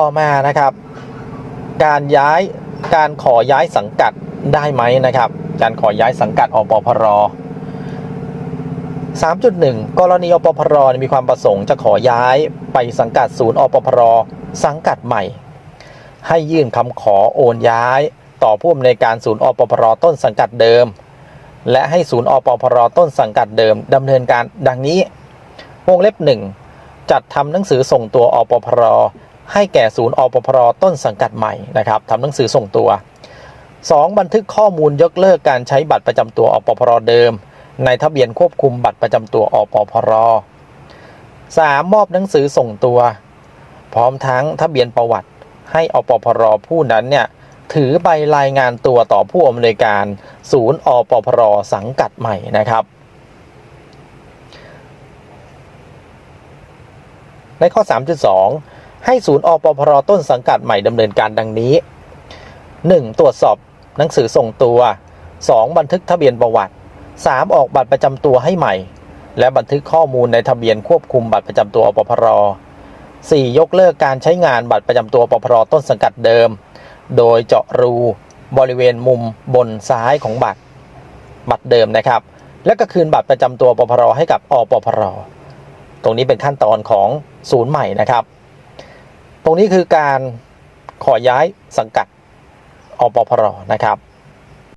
ต่อมานะครับ การย้ายการขอย้ายสังกัดได้ไหมนะครับ การขอย้ายสังกัดอปพร3.1 กรณีอปพรมีความประสงค์จะขอย้ายไปสังกัดศูนย์อปพรสังกัดใหม่ ให้ยื่นคำขอโอนย้ายต่อผู้อำนวยการศูนย์อปพรต้นสังกัดเดิม และให้ศูนย์อปพรต้นสังกัดเดิมดำเนินการดังนี้วงเล็บหนึ่งจัดทำหนังสือส่งตัวอปพร ให้แก่ศูนย์อปพรต้นสังกัดใหม่นะครับทำหนังสือส่งตัว 2. บันทึกข้อมูลยกเลิกการใช้บัตรประจำตัวอปพรเดิม ในทะเบียนควบคุมบัตรประจำตัวอปพร 3. มอบหนังสือส่งตัว พร้อมทั้งทะเบียนประวัติ ให้อปพรผู้นั้นเนี่ยถือใบรายงานตัวต่อผู้อำนวยการศูนย์อปพรสังกัดใหม่นะครับ ในข้อ 3.2 ให้ศูนย์อปพรต้นสังกัดใหม่ดำเนินการดังนี้ 1. ตรวจสอบหนังสือส่งตัว 2. บันทึกทะเบียนประวัติ 3. ออกบัตรประจำตัวให้ใหม่ และบันทึกข้อมูลในทะเบียนควบคุมบัตรประจำตัวอปพร 4. ยกเลิกการใช้งานบัตรประจำตัวอปพรต้นสังกัดเดิม โดยเจาะรูบริเวณมุมบนซ้ายของบัตร บัตรเดิมนะครับ และก็คืนบัตรประจำตัวปพรให้กับอปพร ตรงนี้เป็นขั้นตอนของศูนย์ใหม่นะครับ ตรงนี้คือการขอย้ายสังกัดอปพรนะครับ